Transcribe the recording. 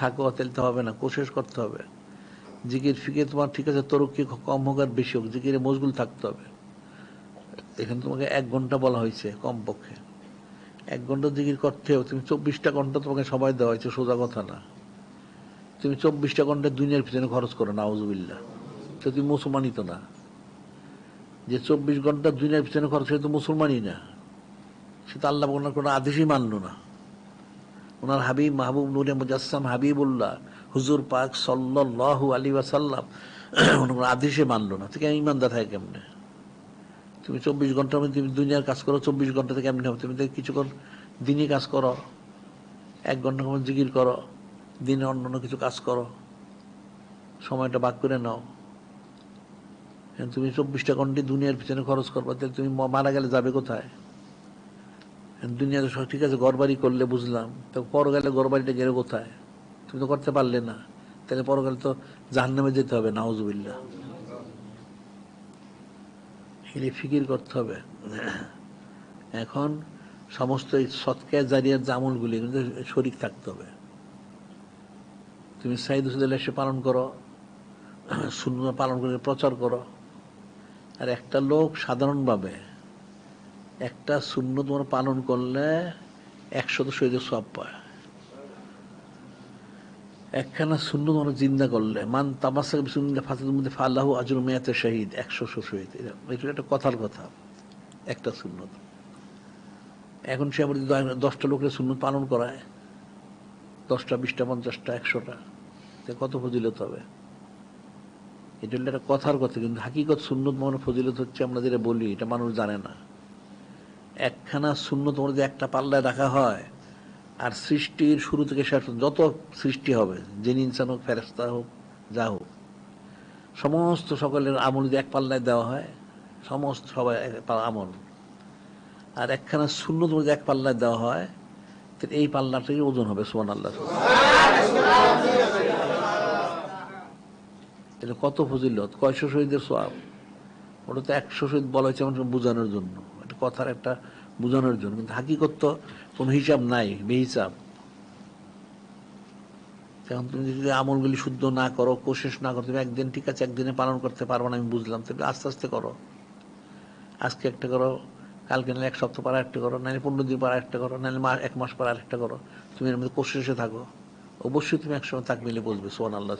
থাকো তাহলে তো হবে না কোশেষ করতে হবে। জিকির, ফিকির তোমার ঠিক আছে, তরুকি কম হোক আর বেশি হোক, জিকিরে মশগুল থাকতে হবে। এখানে তোমাকে এক ঘণ্টা বলা হয়েছে কমপক্ষে। এক ঘণ্টা জিকির করতে হবে, তুমি চব্বিশটা ঘণ্টা তোমাকে সময় দেওয়া হয়েছে, সোজা কথা না। তুমি চব্বিশটা ঘণ্টা দুনিয়ার পিছনে খরচ করো না আউজুবিল্লা তো তুমি মুসলমানই তো না। যে চব্বিশ ঘণ্টা দুনিয়ার পিছনে খরচ হয়ে তো মুসলমানই না। সে তো আল্লাহ কোনো আদেশই মানলো না। ওনার হাবিব মাহবুব নুরে মুজাসসাম হাবিবুল্লাহ, হুজুর পাক সাল্লাল্লাহু আলী ওয়াসাল্লাম আদেশে মানলো না। তো কেন ইমানদার থাকে কেমনে? তুমি চব্বিশ ঘণ্টার মধ্যে তুমি দুনিয়ার কাজ করো, চব্বিশ ঘণ্টা থেকে কেমনে হবে। তুমি তো কিছুক্ষণ দিনই কাজ করো, এক ঘণ্টা মতো জিকির করো, দিনে অন্য অন্য কিছু কাজ করো, সময়টা বাক করে নাও। তুমি চব্বিশটা ঘণ্টা দুনিয়ার পিছনে খরচ করবা, তাহলে তুমি মারা গেলে যাবে কোথায়? দুনিয়াতে সব ঠিক আছে, ঘরবাড়ি করলে বুঝলাম। তো পরকালে ঘরবাড়িটা গেলে কোথায়? তুমি তো করতে পারলে না। তাহলে পরকালে তো জাহান্নামে যেতে হবে নাউজুবিল্লা এগুলি ফিকির করতে হবে। এখন সমস্ত এই সৎকার জারিয়ার যে আমলগুলি কিন্তু শরিক থাকতে হবে। তুমি সাইদ হুসুদুল এসে পালন করো শূন্য পালন করে প্রচার করো। আর একটা লোক সাধারণভাবে একটা শূন্য তোমার পালন করলে একশত শহীদের সব পায়। একখানা শূন্য তোমার জিন্দা করলে, মান তামাসা শূন্য মধ্যে ফাল্লাহু আজর মেয়াতে শহীদ একশো শহীদ এটা- একটা কথার কথা, একটা শূন্য এখন সে আবার দশটা লোকের শূন্য পালন করায়, দশটা, বিশটা, পঞ্চাশটা, একশোটা। কত ফজিলত হবে? এটা একটা কথার কথা, কিন্তু হাকিকত সুন্নত মনে ফজিলত হচ্ছে আমরা যেটা বলি, এটা মানুষ জানে না। একখানা শূন্য তোমার যে একটা পাল্লায় রাখা হয়, আর সৃষ্টির শুরু থেকে শেষ যত সৃষ্টি হবে জেন ইনসান হোক ফেরেস্তা হোক, যা হোক, সমস্ত সকলের আমল যদি এক পাল্লায় দেওয়া হয়, সমস্ত সবাই আমল। আর একখানা শূন্য তোমার যদি এক পাল্লায় দেওয়া হয়, তাহলে এই পাল্লাটাই ওজন হবে সোমান আল্লাহ এটা কত ফজিলত? কয়শো শহীদের সোয়াব? ওটা তো একশো শহীদ বলা হয়েছে আমাকে বোঝানোর জন্য। কথার একটা বোঝানোর জন্য। কিন্তু হাকিকত তো কোনো হিসাব নাই, বেহিসাব। এখন তুমি যদি আমলগুলি শুদ্ধ না করো কোশিস না করো, তুমি একদিন ঠিক আছে, একদিনে পালন করতে পারব না, আমি বুঝলাম, তুমি আস্তে আস্তে করো। আজকে একটা করো, কালকে নাহলে এক সপ্তাহ পর একটা করো, নাহলে পনেরো দিন পর একটা করো, নাহলে এক মাস পর আরেকটা করো। তুমি এর মধ্যে কোশিসে থাকো। অবশ্যই তুমি একসময় তাক মিলে বসবে সোহান আল্লাহ